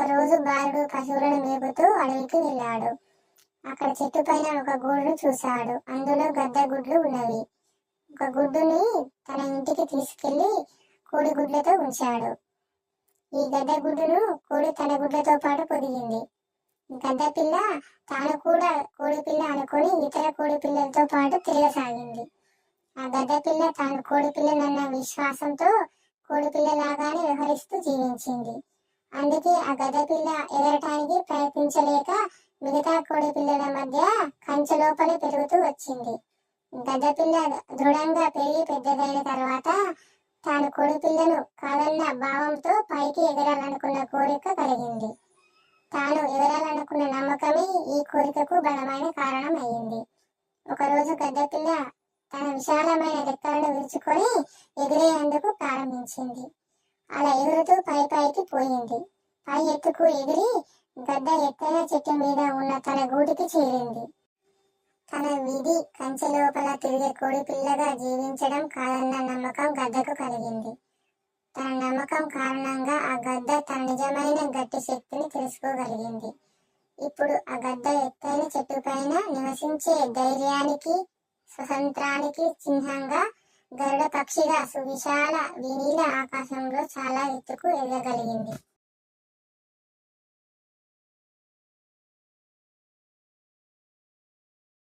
ఒకరోజు బాలుడు పశువులను మేపుతూ అడవికి వెళ్ళాడు. అక్కడ చెట్టు పైన ఒక గూడును చూశాడు. అందులో గద్ద గుడ్లు ఉన్నవి. ఒక గుడ్డుని తన ఇంటికి తీసుకెళ్ళి కోడి గుడ్లతో ఉంచాడు. ఈ గద్ద గుడ్డును కోడి తన గుడ్లతో పాటు పొదిగింది. గద్ద పిల్ల తాను కూడా కోడి పిల్ల అనుకొని ఇతర కోడి పిల్లలతో పాటు తిరగసాగింది. ఆ గద్ద పిల్ల తాను కోడి పిల్లనన్న విశ్వాసంతో కోడి పిల్లలాగానే వ్యవహరిస్తూ జీవించింది. అందుకే ఆ గద పిల్ల ఎగరటానికి ప్రయత్నించలేక మిగతా కోడి పిల్లల మధ్య కంచె లోపల పెరుగుతూ వచ్చింది. గద్ద పిల్ల దృఢంగా పెరిగి పెద్దదైన తర్వాత తాను కోడి పిల్లను కాదన్న భావంతో పైకి ఎగరాలనుకున్న కోరిక కలిగింది. తాను ఎగరాలనుకున్న నమ్మకమే ఈ కోరికకు బలమైన కారణం అయ్యింది. ఒకరోజు గద్ద పిల్ల తన విశాలమైన రెక్కలను విరుచుకొని ఎగిరేందుకు ప్రారంభించింది. అలా ఎగురుతూ పై పైకి పోయింది. పై ఎత్తుకు ఎగిరి గద్ద ఎత్తైన చెట్టు మీద ఉన్న తన గూటికి చేరింది. తన విధి కంచె లోపల తిరిగే కోడి పిల్లగా జీవించడం కాదన్న నమ్మకం గద్దకు కలిగింది. తన నమ్మకం కారణంగా ఆ గద్ద తన నిజమైన గట్టి శక్తిని తెలుసుకోగలిగింది. ఇప్పుడు ఆ గద్ద ఎత్తైన చెట్టు పైన నివసించే ధైర్యానికి స్వతంత్రానికి చిహ్నంగా గరుడ పక్షిగా సువిశాల వినీల ఆకాశంలో చాలా ఎత్తుకు ఎదగలిగింది